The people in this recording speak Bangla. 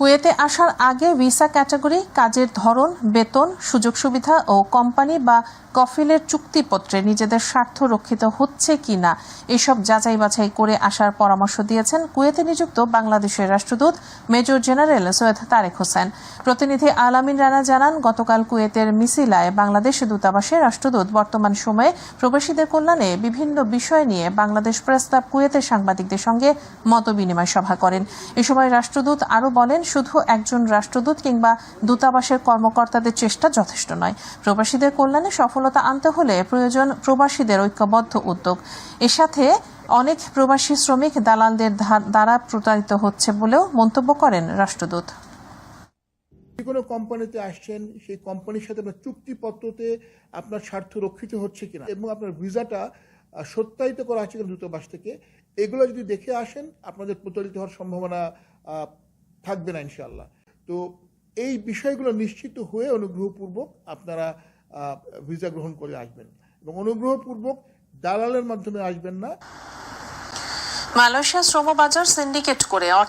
কুয়েতে আসার আগে ভিসা ক্যাটাগরি, কাজের ধরন, বেতন, সুযোগ সুবিধা ও কোম্পানি বা কফিলের চুক্তিপত্রে নিজেদের স্বার্থ রক্ষিত হচ্ছে কি না এসব যাচাই বাছাই করে আসার পরামর্শ দিয়েছেন কুয়েতে নিযুক্ত বাংলাদেশের রাষ্ট্রদূত মেজর জেনারেল সৈয়দ তারেক হোসেন। প্রতিনিধি আলামিন রানা জানান, গতকাল কুয়েতের মিসিলায় বাংলাদেশ দূতাবাসে রাষ্ট্রদূত বর্তমান সময়ে প্রবাসীদের কল্যাণে বিভিন্ন বিষয় নিয়ে বাংলাদেশ প্রেস ক্লাব কুয়েতের সাংবাদিকদের সঙ্গে মতবিনিময় সভা করেন। এ সময় রাষ্ট্রদূত আরও বলেন শুধু একজন রাষ্ট্রদূত কিংবা দূতাবাসের কর্মকর্তাদের চেষ্টা যথেষ্ট নয়। প্রবাসীদের কল্যাণে সফলতা আনতে হলে প্রয়োজন প্রবাসীদের ঐক্যবদ্ধ উদ্যোগ। এর সাথে অনেক প্রবাসী শ্রমিক দালালদের দ্বারা প্রতারিত হচ্ছে বলেও মন্তব্য করেন রাষ্ট্রদূত। যে কোনো কোম্পানিতে আসছেন, সেই কোম্পানির সাথে আপনার চুক্তিপত্রতে আপনার স্বার্থ রক্ষিত হচ্ছে কিনা এবং আপনার ভিসাটা সত্যায়িত করা হচ্ছে কিনা দূতাবাস থেকে, এগুলো যদি দেখে আসেন, আপনাদের প্রতারিত হওয়ার সম্ভাবনা থাকবে না ইনশাল্লাহ তো এই বিষয়গুলো নিশ্চিত হয়ে অনুগ্রহপূর্বক আপনারা ভিসা গ্রহণ করে আসবেন। এবং অনুগ্রহপূর্বক দালালের মাধ্যমে আসবেন না। মালয়েশিয়া শ্রমবাজার সিন্ডিকেট করে অর্থ